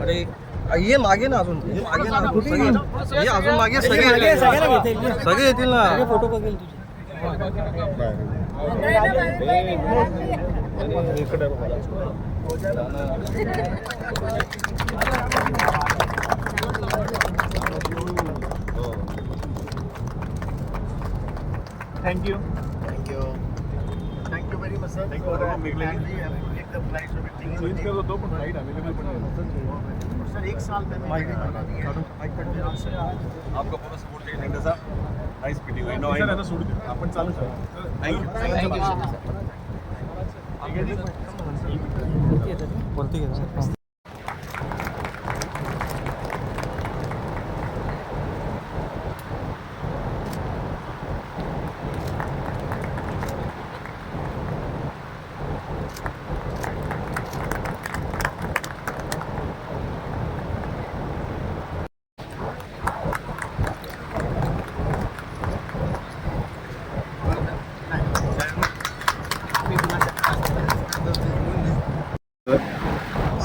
अरे ये मागे ना अजून. ये मागे ना. अजून सगळे हे अजून मागे सगळे येतील. सगळे येतील ना. Photo thank you thank you very much sir change करत होतो पण फ्लाईट अवेलेबल पण सर एक साल में आपका पूरा सपोर्ट चाहिए नंदा साहब nice meeting you know I sir आता सोडू दे आपण चालू सर वरती घे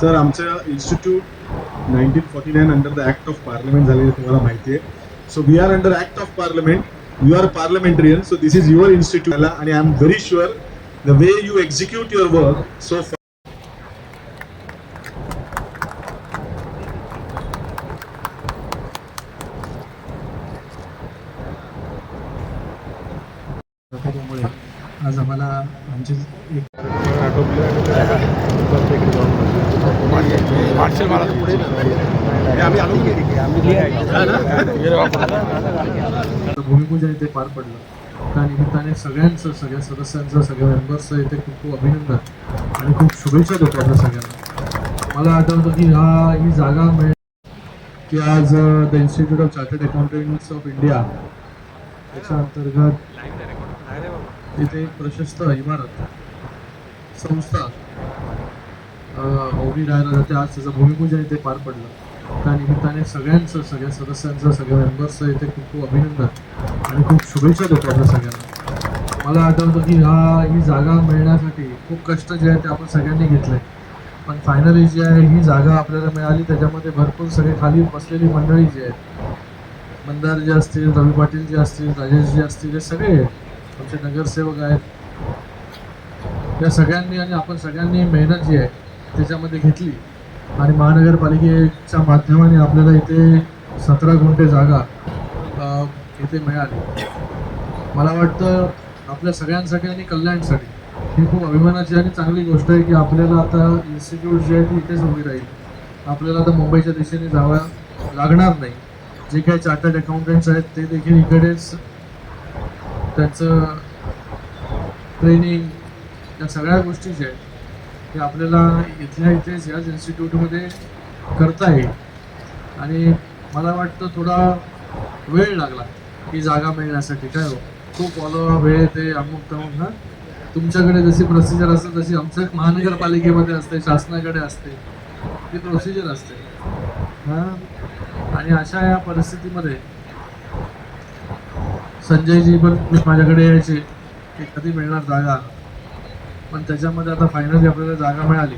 सर आमचं institute nineteen forty nine under the act of parliament झालेलं तुम्हाला माहिती आहे. So we are under act of parliament you are parliamentarian so this is your institute आणि I am very sure the way you execute your work so त्यामुळे आज आम्हाला आमचे एक भूमिपूजन इथे पार पडलं. त्या निमित्ताने सगळ्यांचं सगळ्या सदस्यांचं सगळ्या मेंबर्सचं इथे खूप खूप अभिनंदन आणि खूप शुभेच्छा देतो आपल्या सगळ्यांना. मला आठवतं की हा ही जागा मिळ की आज the Institute of Chartered Accountants of India याच्या अंतर्गत इथे एक प्रशस्त इमारत संस्था अं, उभी राहायला जाते आज त्याचं भूमिपूजन इथे पार पडलं. त्या निमित्ताने सगळ्यांचं सगळ्या सदस्यांचं सगळ्या मेंबर्सचं इथे खूप खूप अभिनंदन आणि खूप शुभेच्छा देतो आपल्या सगळ्यांना. मला आठवतं की हा ही जागा मिळण्यासाठी खूप कष्ट जे आहे ते आपण सगळ्यांनी घेतले. पण फायनली जी आहे ही जागा आपल्याला मिळाली त्याच्यामध्ये भरपूर सगळे खाली बसलेली मंडळी जी आहेत. मंदार जे असतील रवी पाटील जे असतील राजेश जे असतील हे सगळे आमचे नगरसेवक आहेत. या सगळ्यांनी आणि आपण सगळ्यांनी मेहनत जी आहे त्याच्यामध्ये घेतली. आणि महानगरपालिकेच्या माध्यमाने आपल्याला इथे सतरा गुंठे जागा इथे मिळाली. मला वाटतं आपल्या सगळ्यांसाठी आणि कल्याणसाठी ही खूप अभिमानाची आणि चांगली गोष्ट आहे की आपल्याला आता इन्स्टिट्यूट जे आहे ती इथेच उभी राहील. आपल्याला आता मुंबईच्या दिशेने जावं लागणार नाही. जे काही चार्टर्ड अकाउंटंट्स आहेत ते देखील इकडेच त्यांचं ट्रेनिंग या सगळ्या गोष्टी ज्या आहेत ते आपल्याला इथल्या इथेच याच इन्स्टिट्यूटमध्ये करता येईल. आणि मला वाटतं थोडा वेळ लागला ही जागा मिळण्यासाठी. काय हो? खूप ऑल वेळ ते अमुक तमुक ना तुमच्याकडे जशी प्रोसिजर असते तशी आमच्या महानगरपालिकेमध्ये असते शासनाकडे असते. ती प्रोसिजर असते. हां? आणि अशा या परिस्थितीमध्ये संजयजी पण माझ्याकडे यायचे की कधी मिळणार जागा? पण त्याच्यामध्ये आता फायनली आपल्याला जागा मिळाली.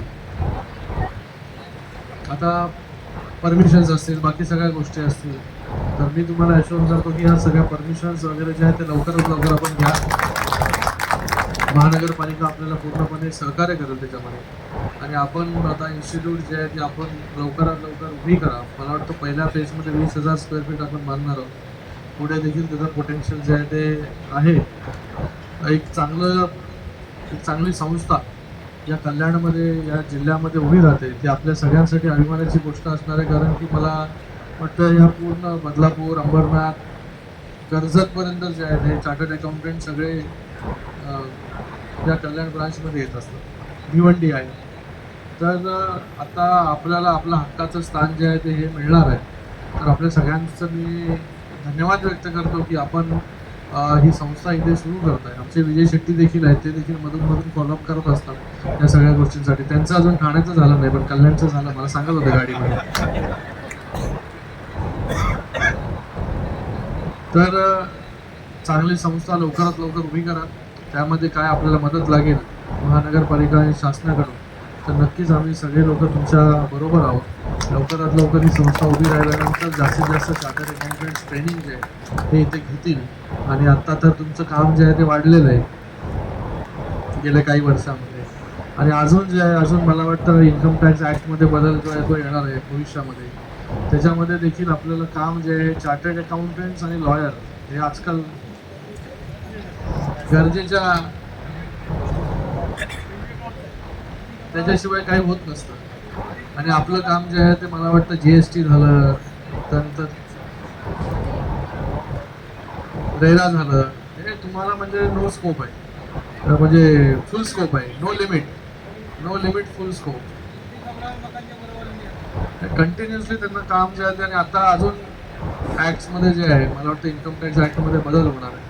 आता परमिशन्स असतील बाकी सगळ्या गोष्टी असतील. तर मी तुम्हाला अश्योर करतो की ह्या सगळ्या परमिशन्स वगैरे जे आहेत ते लवकरात लवकर आपण घ्या. महानगरपालिका आपल्याला पूर्णपणे सहकार्य करेल त्याच्यामध्ये. आणि आपण आता इन्स्टिट्यूट जे आहे ते आपण लवकरात लवकर उभी करा. मला वाटतं पहिल्या फेजमध्ये वीस हजार स्क्वेअर फीट आपण बांधणार आहोत. पुढे देखील त्याचं पोटेन्शियल जे आहे ते आहे. एक चांगलं एक चांगली संस्था या कल्याणमध्ये या जिल्ह्यामध्ये उभी राहते. ती आपल्या सगळ्यांसाठी अभिमानाची गोष्ट असणार आहे कारण की मला वाटतं या पूर्ण बदलापूर अंबरनाथ कर्जतपर्यंत जे आहेत हे चार्टर्ड अकाउंटंट सगळे या कल्याण ब्रांचमध्ये येत असतात. भिवंडी आहे. तर आता आपल्याला आपलं हक्काचं स्थान जे आहे ते हे मिळणार आहे. तर आपल्या सगळ्यांचं मी धन्यवाद व्यक्त करतो की आपण ही संस्था इथे सुरू करत आहे आमचे विजय शेट्टी देखील आहेत ते देखील मधून मधून फॉलोअप करत असतात या सगळ्या गोष्टींसाठी. त्यांचं अजून ठाण्याचं झालं नाही पण कल्याणचं झालं. मला सांगत होतं गाडीमध्ये. तर चांगली संस्था लवकरात लवकर उभी करा. त्यामध्ये काय आपल्याला मदत लागेल महानगरपालिका आणि शासनाकडून. तर नक्कीच आम्ही सगळे लोक तुमच्या बरोबर आहोत. लवकरात लवकर ही संस्था उभी राहिल्यानंतर जास्तीत जास्त चार्टर्ड अकाउंटंट्स ट्रेनिंग जे आहे ते इथे घेतील. आणि आत्ता तर तुमचं काम जे आहे ते वाढलेलं आहे. गेल्या काही वर्षामध्ये. आणि अजून जे आहे अजून मला वाटतं इन्कम टॅक्स ॲक्टमध्ये बदल जो आहे तो येणार आहे भविष्यामध्ये. त्याच्यामध्ये देखील आपल्याला काम जे आहे चार्टर्ड अकाउंटंट्स आणि लॉयर हे आजकाल गरजेच्या त्याच्याशिवाय काही होत नसतं. आणि आपलं काम जे आहे ते मला वाटतं जी एस टी झालं त्यानंतर रेरा झालं. हे तुम्हाला म्हणजे नो स्कोप आहे. तर म्हणजे फुल स्कोप आहे. No limit no limit full scope continuously त्यांना काम जे आहे आणि आता अजून ॲक्टमध्ये जे आहे मला वाटतं इन्कम टॅक्स ॲक्टमध्ये बदल होणार आहे.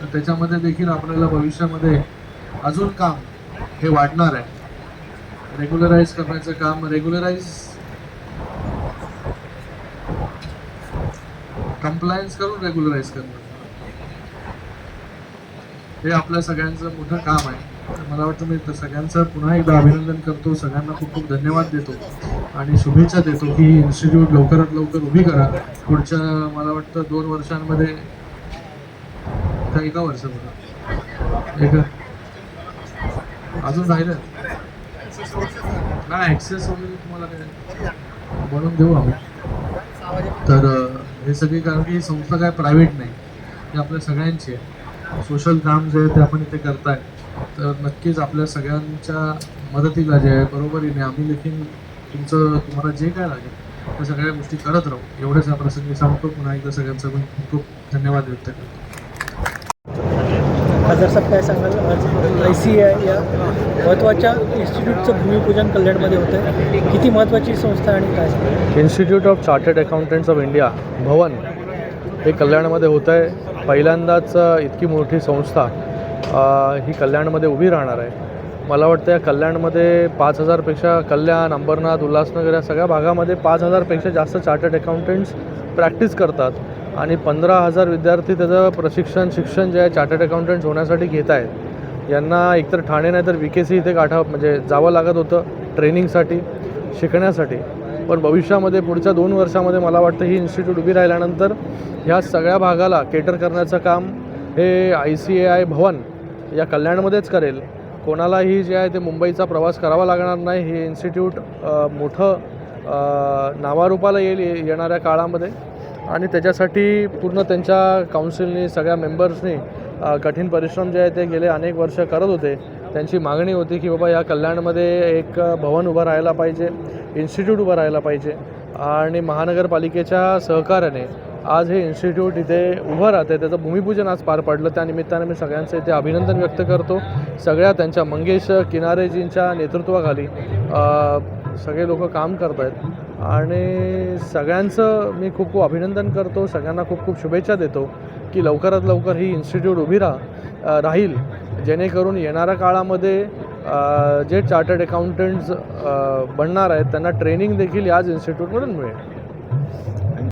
तर त्याच्यामध्ये देखील आपल्याला भविष्यामध्ये अजून काम हे वाढणार आहे. रेग्युलराईज करण्याचं काम रेग्युलराईज कंप्लायन्स करून रेग्युलराईज करणं. हे आपल्या सगळ्यांचं मोठं काम आहे. तर मला वाटतं मी सगळ्यांचं पुन्हा एकदा अभिनंदन करतो. सगळ्यांना खूप खूप धन्यवाद देतो. आणि शुभेच्छा देतो की ही इन्स्टिट्यूट लवकरात लवकर उभी करा. पुढच्या मला वाटतं दोन वर्षांमध्ये का एका वर्षामध्ये? एका? अजून राहिलं? नाही ॲक्सेस वगैरे तुम्हाला काय? बनवून देऊ आम्ही तर हे सगळी कारण की ही संस्था काय प्रायव्हेट नाही. ते आपल्या सगळ्यांची आहे. सोशल काम जे आहे ते आपण इथे करताय. तर नक्कीच आपल्या सगळ्यांच्या मदतीला जे आहे बरोबरीने आम्ही देखील तुमचं तुम्हाला जे काय लागेल त्या सगळ्या गोष्टी करत राहू. एवढंच या प्रसंगी सांगतो. पुन्हा एकदा सगळ्यांचा पण खूप खूप धन्यवाद व्यक्त करतो. खासदार साहेब काय सांगाल? आज आय सी आय या महत्त्वाच्या इन्स्टिट्यूटचं भूमिपूजन कल्याणमध्ये होतं आहे किती महत्त्वाची संस्था आणि काय? Institute of Chartered Accountants of India Bhavan हे कल्याणमध्ये होतं आहे पहिल्यांदाच इतकी मोठी संस्था ही कल्याणमध्ये उभी राहणार आहे. मला वाटतं या कल्याणमध्ये पाच हजारपेक्षा कल्याण अंबरनाथ उल्हासनगर या सगळ्या भागामध्ये पाच हजारपेक्षा जास्त चार्टर्ड अकाउंटंट्स प्रॅक्टिस करतात. आणि पंधरा हजार विद्यार्थी त्याचं प्रशिक्षण शिक्षण जे आहे चार्टर्ड अकाउंटंट्स होण्यासाठी घेत आहेत. यांना एकतर ठाणे नाही तर विकेसी के सी इथे गाठा म्हणजे जावं लागत होतं ट्रेनिंगसाठी शिकण्यासाठी. पण भविष्यामध्ये पुढच्या दोन वर्षामध्ये मला वाटतं ही इन्स्टिट्यूट उभी राहिल्यानंतर ह्या सगळ्या भागाला केटर करण्याचं काम हे I C A I Bhavan या कल्याणमध्येच करेल. कोणालाही जे आहे ते मुंबईचा प्रवास करावा लागणार नाही. हे इन्स्टिट्यूट मोठं नावारूपाला येईल येणाऱ्या काळामध्ये. आणि त्याच्यासाठी पूर्ण त्यांच्या काउन्सिलनी सगळ्या मेंबर्सनी कठीण परिश्रम जे आहे ते गेले अनेक वर्ष करत होते. त्यांची मागणी होती की बाबा या कल्याणमध्ये एक भवन उभं राहायला पाहिजे इन्स्टिट्यूट उभं राहायला पाहिजे. आणि महानगरपालिकेच्या सहकार्याने आज हे इन्स्टिट्यूट इथे उभं राहते त्याचं भूमिपूजन आज पार पडलं. त्या निमित्ताने मी सगळ्यांचं इथे अभिनंदन व्यक्त करतो. सगळ्या त्यांच्या मंगेश किनारेजींच्या नेतृत्वाखाली सगळे लोक काम करत आहेत आणि सगळ्यांचं मी खूप खूप अभिनंदन करतो. सगळ्यांना खूप खूप शुभेच्छा देतो की लवकरात लवकर ही इन्स्टिट्यूट उभी राहा राहील. जेणेकरून येणाऱ्या काळामध्ये जे चार्टर्ड अकाउंटंट्स बनणार आहेत त्यांना ट्रेनिंग देखील याच इन्स्टिट्यूटमधून मिळेल.